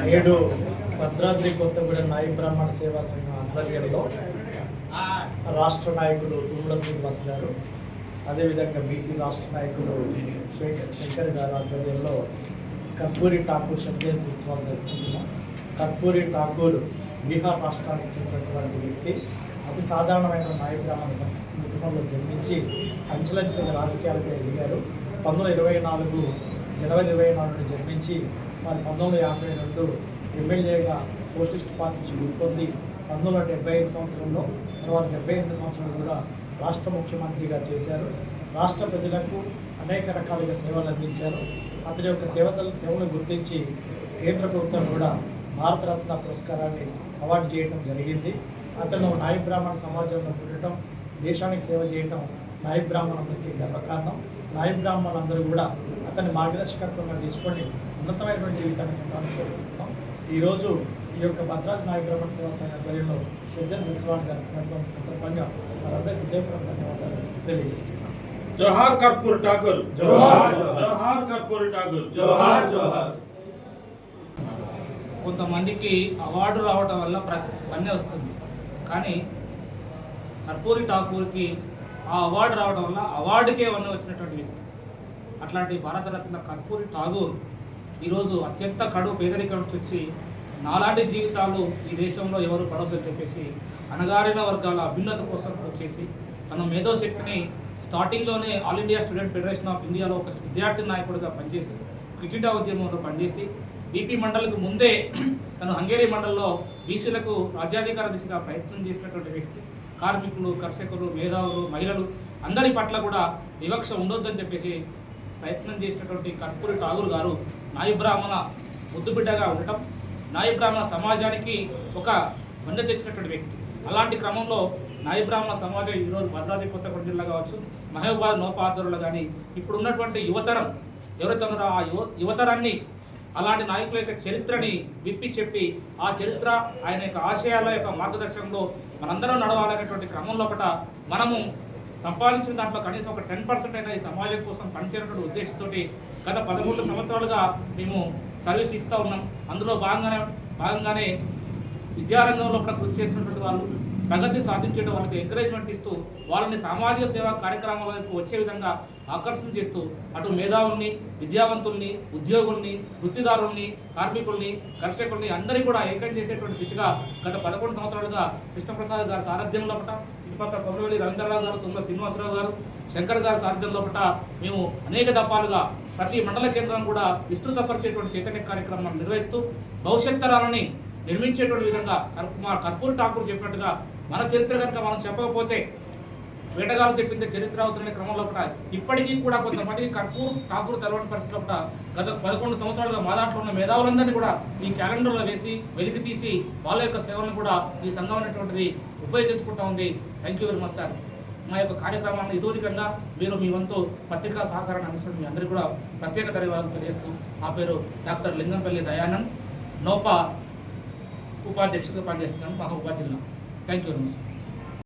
నేడు భద్రాద్రి కొత్తగూడెం నాయి బ్రాహ్మణ సేవా సంఘం ఆధ్వర్యంలో రాష్ట్ర నాయకులు తుమ్మల శ్రీనివాస్ గారు అదేవిధంగా బీసీ రాష్ట్ర నాయకులు శంకర్ గారు ఆధ్వర్యంలో కర్పూరి ఠాకూర్ శబ్దజయంతి ఉత్సవాలు జరుపుకుంటున్నాం. కర్పూరి ఠాకూర్ బీహార్ రాష్ట్రానికి చెందినటువంటి వ్యక్తి అతి సాధారణమైన నాయి బ్రాహ్మణ సం- కుటుంబంలో జన్మించి అంచెలంచెలుగా రాజకీయాలకు ఎదిగారు. పంతొమ్మిది ఇరవై నాలుగు జనవరి ఇరవై నాలుగున జన్మించి మరి పంతొమ్మిది యాభై రెండు ఎమ్మెల్యేగా సోషలిస్ట్ పార్టీ నుంచి రూపొంది పంతొమ్మిది వందల డెబ్బై ఐదు సంవత్సరంలో తర్వాత డెబ్బై ఎనిమిది సంవత్సరంలో కూడా రాష్ట్ర ముఖ్యమంత్రిగా చేశారు. రాష్ట్ర ప్రజలకు అనేక రకాలుగా సేవలు అందించారు. అతని యొక్క సేవలు సేవలను గుర్తించి కేంద్ర ప్రభుత్వం కూడా భారతరత్న పురస్కారాన్ని అవార్డు చేయడం జరిగింది. అతను నాయ బ్రాహ్మణ సమాజంలో పుట్టడం దేశానికి సేవ చేయటం నాయ బ్రాహ్మణులకి గర్వకారణం. నాయ బ్రాహ్మణులందరూ కూడా అతని మార్గదర్శకత్వంగా తీసుకొని ఉన్నతమైనటువంటి జీవితాన్ని కోరుకుంటున్నాం ఈరోజు ఈ యొక్క భద్రాద్రి నాయ బ్రాహ్మణ సేవా సంఘ ఆధ్వర్యంలో శ్రద్ధ ఉత్సవాన్ని జరుపుకున్నటువంటి సందర్భంగా వారందరికీ హృదయపూర్వక ధన్యవాదాలు తెలియజేస్తున్నాం. జోహార్ కర్పూర్ ఠాకూర్ జోహార్. జోహార్ కర్పూర్ ఠాకూర్ జోహార్ జోహార్. కొంతమందికి అవార్డు రావడం వల్ల ప్ర పని వస్తుంది. కానీ కర్పూరి ఠాకూర్కి ఆ అవార్డు రావడం వల్ల అవార్డుకే వన్న వచ్చినటువంటి వ్యక్తి. అట్లాంటి భారతరత్న కర్పూరి ఠాగూర్ ఈరోజు అత్యంత కడు పేదరికం నుంచి వచ్చి నాలాంటి జీవితాలు ఈ దేశంలో ఎవరు పడవద్దని చెప్పేసి అణగారిన వర్గాల అభ్యున్నత కోసం వచ్చేసి తన మేధోశక్తిని స్టార్టింగ్లోనే all India student federation of ఇండియాలో ఒక విద్యార్థి నాయకుడిగా పనిచేసి క్విట్ ఉద్యమంలో పనిచేసి బీపీ మండలికి ముందే తను హంగేరీ మండలిలో బీసీలకు రాజ్యాధికార దిశగా ప్రయత్నం చేసినటువంటి వ్యక్తి. కార్మికులు కర్షకులు మేధావులు మహిళలు అందరి పట్ల కూడా వివక్ష ఉండొద్దని చెప్పేసి ప్రయత్నం చేసినటువంటి కర్పూరి ఠాగూర్ గారు నాయి బ్రాహ్మణ ముద్దుబిడ్డగా ఉండటం నాయి బ్రాహ్మణ సమాజానికి ఒక వంద తెచ్చినటువంటి వ్యక్తి. అలాంటి క్రమంలో నాయి బ్రాహ్మణ సమాజం ఈరోజు భద్రాద్రి కొత్తగూడెం జిల్లా కావచ్చు మహబూబాద్ నోపాధురులు కానీ ఇప్పుడు ఉన్నటువంటి యువతరం ఎవరైతే ఉన్నారో ఆ యువ యువతరాన్ని అలాంటి నాయకుల యొక్క చరిత్రని విప్పి చెప్పి ఆ చరిత్ర ఆయన యొక్క ఆశయాల యొక్క మార్గదర్శనంలో మనందరం నడవాలనేటువంటి క్రమం లోపల మనము సంపాదించిన దాంట్లో కనీసం ఒక టెన్ పర్సెంట్ అయినా ఈ సమాజం కోసం పనిచేయనటువంటి ఉద్దేశంతో గత పదమూడు సంవత్సరాలుగా మేము సర్వీస్ ఇస్తూ ఉన్నాం. అందులో భాగంగానే భాగంగానే విద్యారంగంలో కూడా కృషి చేసినటువంటి వాళ్ళు ప్రగతిని సాధించడం వాళ్ళకి ఎంకరేజ్మెంట్ ఇస్తూ వాళ్ళని సామాజిక సేవా కార్యక్రమాల వైపు వచ్చే విధంగా ఆకర్షణ చేస్తూ అటు మేధావుల్ని విద్యావంతుల్ని ఉద్యోగుల్ని వృత్తిదారుల్ని కార్మికుల్ని కర్షకుల్ని అందరినీ కూడా ఏకం చేసేటువంటి దిశగా గత పదకొండు సంవత్సరాలుగా కృష్ణప్రసాద్ గారి సారథ్యంలో పట ఇటుపక్క కొమరవెల్లి రవీంద్రరావు గారు తుమ్మల శ్రీనివాసరావు గారు శంకర్ గారు సారథ్యంలో పట మేము అనేక దఫాలుగా ప్రతి మండల కేంద్రం కూడా విస్తృతపరిచేటువంటి చైతన్య కార్యక్రమాలు నిర్వహిస్తూ భవిష్యత్ తరాలని నిర్మించేటువంటి విధంగా కర్పూర్ కర్పూర్ ఠాకూర్ చెప్పినట్టుగా మన చరిత్ర కనుక మనం చెప్పకపోతే వేటగాలు చెప్పింది చరిత్ర అవుతున్న క్రమంలో కూడా ఇప్పటికీ కూడా కొంతమంది కర్పూర్ ఠాకూర్ తెలవని పరిస్థితిలో కూడా గత పదకొండు సంవత్సరాలుగా మా దాంట్లో ఉన్న మేధావులందరినీ కూడా ఈ క్యాలెండర్లో వేసి వెలికి తీసి వాళ్ళ యొక్క సేవలను కూడా ఈ సంఘం అనేటువంటిది ఉపయోగించుకుంటా ఉంది. Thank you very much sir మా యొక్క కార్యక్రమాన్ని ఇదోధికంగా మీరు మీ వంతు పత్రికా సహకారాన్ని అందిస్తున్న మీ అందరికీ కూడా ప్రత్యేక ధన్యవాదాలు తెలియజేస్తూ ఆ పేరు డాక్టర్ లింగంపల్లి దయానంద్ నోపా ఉపాధ్యక్షుడిగా పనిచేస్తున్నాను మహా ఉపాధ్యులు థ్యాంక్ యూ వెరీ మచ్